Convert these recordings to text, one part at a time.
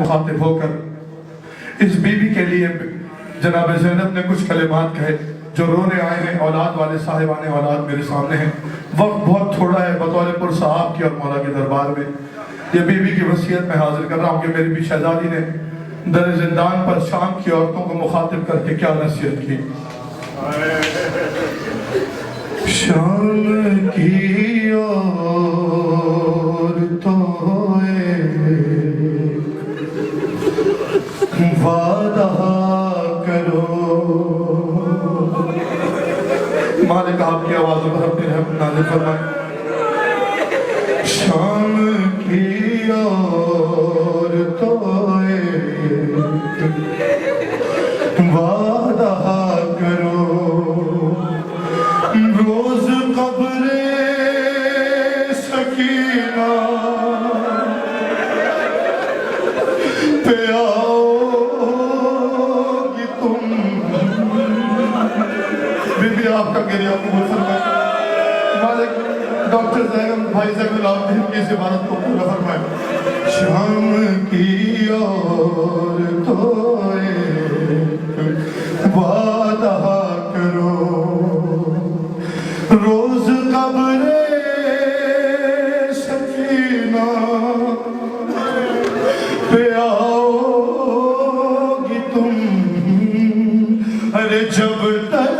مخاطب ہو کر اس بیوی کے لیے جناب زینب نے کچھ کلمات کہے جو رونے آئے ہیں، اولاد والے، صاحبان اولاد میرے سامنے ہیں۔ وقت بہت تھوڑا ہے، بطور پر صاحب کی اور مولا کے دربار میں۔ یہ بیوی کی وصیت میں حاضر کر رہا ہوں کہ میری بھی شہزادی نے در زندان پر شام کی عورتوں کو مخاطب کر کے کیا نصیحت کی۔ شام کی آپ کی آوازوں پر اپنی رحمت نازل فرمائیں شام کی عورتوں وعدہ کرو روز قبر سکینہ۔ پہ آپ کا گریہ قبول فرمائے مالک ڈاکٹر زیغم بھائی زیغم اللہ دہم کی اس عبارت کو پورا فرمائے شام کی عورتوں وعدہ کرو۔ روز قبر سکینہ پہ آؤ گی تم۔ ارے جب تلک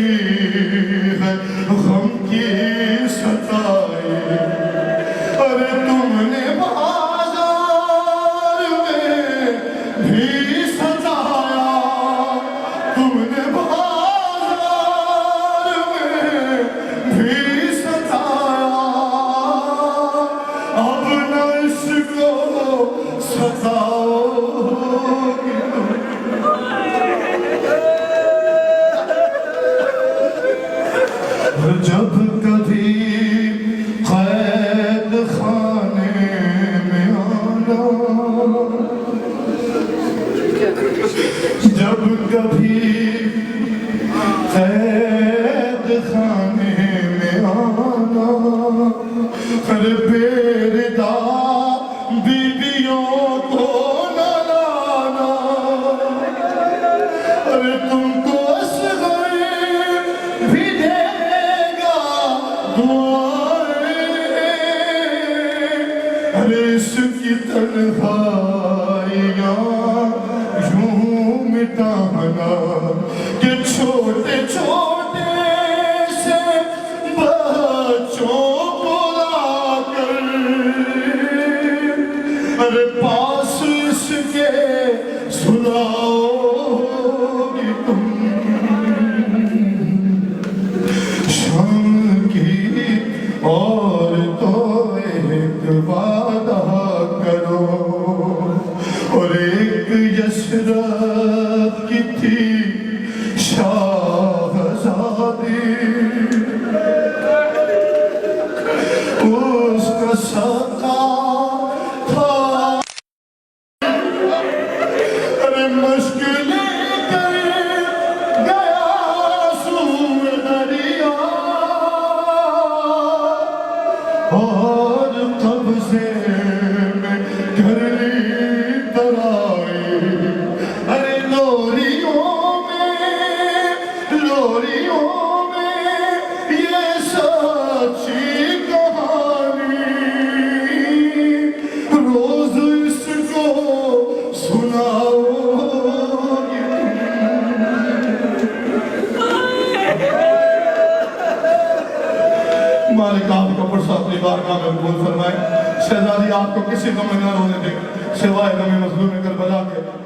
کو تنہائیاں یوں مٹانا کہ چھوٹے چھوٹے وعدہ کرو۔ اور ایک یشرف کی تھی شاہزادی۔ اس کا سکا تھا۔ ارے مشکلیں اور قبضے میں کر لی ترائی ارے لوریوں مالک آپ کا پرسہ اپنی بارگاہ میں قبول فرمائے۔ شہزادی آپ کو کسی غم میں نہ رونے دے، سوائے غم مظلوم کربلا کے۔